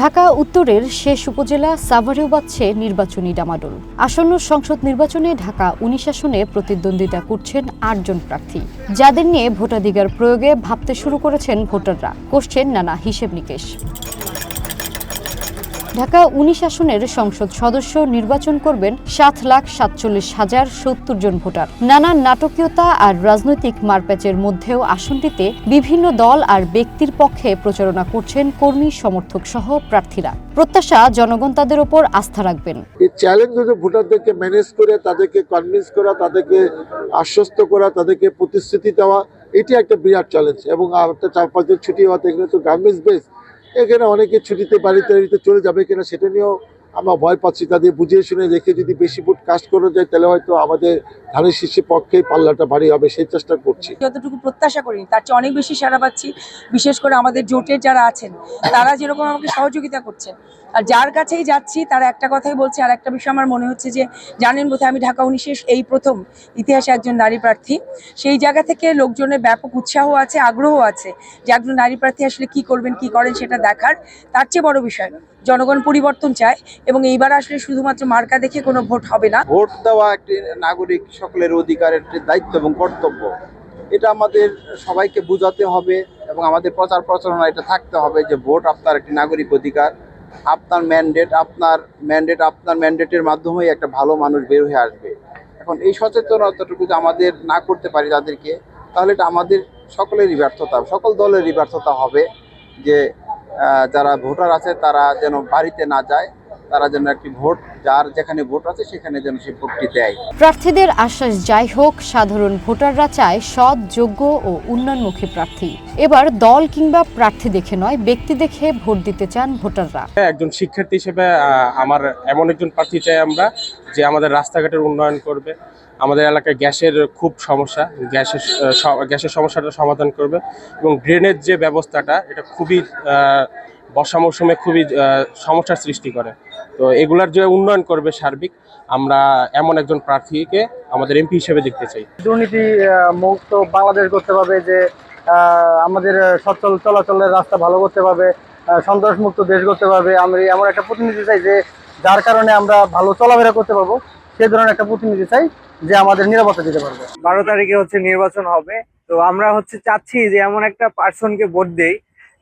ঢাকা উত্তরের শেষ উপজেলা সাভারেও বাজছে নির্বাচনী ডামাডোল। আসন্ন সংসদ নির্বাচনে ঢাকা উনিশ আসনে প্রতিদ্বন্দ্বিতা করছেন আটজন প্রার্থী। যাদের নিয়ে ভোটাধিকার প্রয়োগে ভাবতে শুরু করেছেন ভোটাররা, করছেন নানা হিসেব নিকেশ। ঢাকা উনিশ আসনের সংসদ সদস্য নির্বাচন করবেন সাত লাখ সাতচল্লিশ হাজার সত্তর জন ভোটার। নানা নাটকীয়তা আর রাজনৈতিক মারপ্যাচের মধ্যেও আসনটিতে বিভিন্ন দল আর ব্যক্তির পক্ষে প্রচারণা করছেন কর্মী, সমর্থক সহ প্রার্থীরা। প্রত্যাশা জনগণ তাদের ওপর আস্থা রাখবেন। এই চ্যালেঞ্জ হচ্ছে ভোটারদেরকে ম্যানেজ করে, তাদেরকে কনভিন্স করা, তাদেরকে আশ্বস্ত করা, তাদেরকে প্রতিশ্রুতি দেওয়া, এটি একটা বিরাট চ্যালেঞ্জ এবং আর একটা চার পাঁচ দিন ছুটি হওয়াতে এখানে তো গার্মেন্টস বেস এখানে অনেকে ছুটিতে বাড়িতে চলে যাবে কিনা সেটা নিয়েও আমরা ভয় পাচ্ছি, তাদের বুঝিয়ে শুনে রেখে যদি বেশি ভোট কাস্ট করা যায়, তাহলে হয়তো আমাদের ধানের শীর্ষে পক্ষে পাল্লাটা ভারী হবে, সেই চেষ্টা করছি। যতটুকু প্রত্যাশা করিনি তার চেয়ে অনেক বেশি সাড়া পাচ্ছি, বিশেষ করে আমাদের জোটের যারা আছেন, তারা যেরকম আমাকে সহযোগিতা করছেন। আর যার কাছেই যাচ্ছি, তারা একটা কথাই বলছে, আর একটা বিষয় আমার মনে হচ্ছে যে, জানেন বোধহয় আমি ঢাকা উনিশের এই প্রথম ইতিহাসে একজন নারী প্রার্থী। সেই জায়গা থেকে লোকজনের ব্যাপক উৎসাহ আছে, আগ্রহ আছে যে একজন নারী প্রার্থী আসলে কি করবেন, কি করেন সেটা দেখার। তার চেয়ে বড় বিষয়, জনগণ পরিবর্তন চায় এবং এইবার আসলে শুধুমাত্র মার্কা দেখে কোনো ভোট হবে না। ভোট দেওয়া একটি নাগরিক সকলের অধিকার একটি দায়িত্ব এবং কর্তব্য, এটা আমাদের সবাইকে বোঝাতে হবে এবং আমাদের প্রচার প্রচারণা এটা থাকতে হবে যে ভোট আপনার একটি নাগরিক অধিকার, আপনার ম্যান্ডেট আপনার ম্যান্ডেট আপনার ম্যান্ডেটের মাধ্যমেই একটা ভালো মানুষ বের হয়ে আসবে। এখন এই সচেতনতাটুকু যদি আমাদের না করতে পারি তাদেরকে, তাহলে এটা আমাদের সকলেরই ব্যর্থতা, সকল দলেরই ব্যর্থতা হবে যে যারা ভোটার আছে তারা যেন বাড়িতে না যায়। তারা যেন একটি ভোট যার যেখানে ভোট আছে সেখানে যেন সে ভোটটি দেয়। প্রার্থীদের আশ্বাস যাই হোক সাধারণ ভোটাররা চায় সৎ যোগ্য ও উন্নয়নমুখী প্রার্থী। এবার দল কিংবা প্রার্থী দেখে নয় ব্যক্তি দেখে ভোট দিতে চান ভোটাররা। একজন শিক্ষার্থী হিসেবে আহ, আমার এমন একজন প্রার্থী চাই আমরা যে আমাদের রাস্তাঘাটের উন্নয়ন করবে, আমাদের এলাকায় গ্যাসের খুব সমস্যা, গ্যাসের গ্যাসের সমস্যাটা সমাধান করবে এবং ড্রেনের যে ব্যবস্থাটা, এটা খুবই বর্ষা মৌসুমে খুবই সমস্যার সৃষ্টি করে। তো এগুলার যে উন্নয়ন করবে সার্বিক, আমরা এমন একজন প্রার্থীকে আমাদের এমপি হিসেবে দেখতে চাই। দুর্নীতি মুক্ত বাংলাদেশ করতে পারবে যে আমাদের সচল চলাচলের রাস্তা ভালো করতে পারবে সন্ত্রাসমুক্ত দেশ করতে পারবে। আমি এমন একটা প্রতিনিধি চাই যে যার কারণে আমরা ভালো চলাফেরা করতে পারব সেই ধরনের একটা প্রতিনিধি চাই যে আমাদের নিরাপত্তা দিতে পারবে। বারো তারিখে হচ্ছে নির্বাচন হবে। তো আমরা হচ্ছে চাচ্ছি যে এমন একটা পার্সনকে ভোট দেই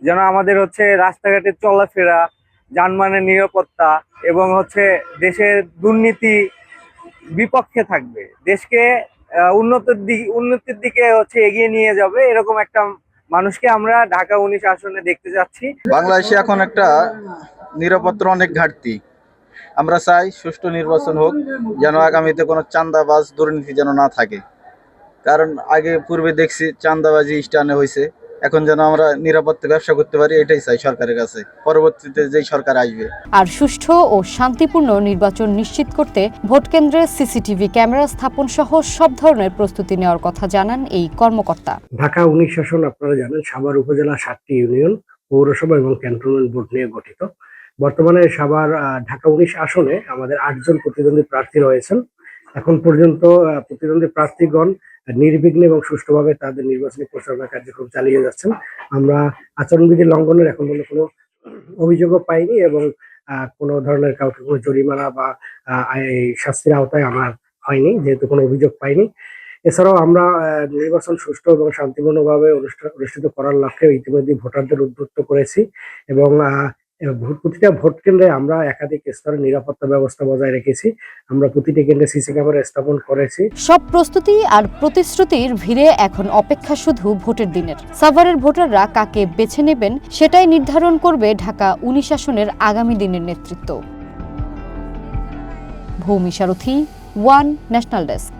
যেন আমাদের হচ্ছে রাস্তাঘাটে চলাফেরা যানবাহনের নিরাপত্তা এবং হচ্ছে দেশের দুর্নীতি বিপক্ষে থাকবে। দেশকে আহ, উন্নতির দিকে উন্নতির দিকে হচ্ছে এগিয়ে নিয়ে যাবে এরকম একটা মানুষকে আমরা ঢাকা উনিশ আসনে দেখতে যাচ্ছি বাংলাদেশে এখন একটা নিরাপত্তার অনেক ঘাটতি। আমরা চাই সুষ্ঠু নির্বাচন হোক যেন আগামীতে কোনো চান্দাবাজ দুর্নীতি যেন না থাকে। কারণ আগে পূর্বে দেখছি চান্দাবাজি স্টানে হয়েছে এখন যেন আমরা নিরাপত্তা ব্যবসা করতে পারি এটাই চাই সরকারের কাছে। পরবর্তীতে যেই সরকার আসবে। আর সুষ্ঠু ও শান্তিপূর্ণ নির্বাচন নিশ্চিত করতে ভোটকেন্দ্রে সিসিটিভি ক্যামেরা স্থাপন সহ সব ধরনের প্রস্তুতি নেওয়ার কথা জানান এই কর্মকর্তা। ঢাকা উনিশ শাসন আপনারা জানেন সাভার উপজেলা সাতটি ইউনিয়ন পৌরসভা এবং ক্যান্টনমেন্ট বোর্ড নিয়ে গঠিত। বর্তমানে আহ, ঢাকা উনিশ আসনে আমাদের আটজন প্রতিদ্বন্দ্বী প্রার্থী রয়েছেন। এখন পর্যন্ত প্রতিদ্বন্দ্বী প্রার্থীগণ নির্বিঘ্নে এবং সুষ্ঠুভাবে তাদের নির্বাচনী প্রচারণা কার্যক্রম চালিয়ে যাচ্ছেন। আমরা আচরণবিধি লঙ্ঘনের এখন পর্যন্ত কোনো অভিযোগও পাইনি এবং কোনো ধরনের কাউকে কোনো জরিমানা বা শাস্তির আওতায় আমার হয়নি যেহেতু কোনো অভিযোগ পাইনি। এছাড়াও আমরা নির্বাচন সুষ্ঠু এবং শান্তিপূর্ণভাবে অনুষ্ঠা- অনুষ্ঠিত করার লক্ষ্যে ইতিমধ্যে ভোটারদের উদ্বুদ্ধ করেছি এবং প্রতিটা ভোট কেন্দ্রে আমরা একাধিক স্তরে নিরাপত্তা ব্যবস্থা বজায় রেখেছি। আমরা প্রতিটি কেন্দ্রে সিসি ক্যামেরা স্থাপন করেছি। সব প্রস্তুতি আর প্রতিশ্রুতির ভিড়ে এখন অপেক্ষা শুধু ভোটের দিনের। সাভারের ভোটাররা কাকে বেছে নেবেন সেটাই নির্ধারণ করবে ঢাকা উনিশ আসনের আগামী দিনের নেতৃত্ব। Bhoumi Sarathi, one national desk.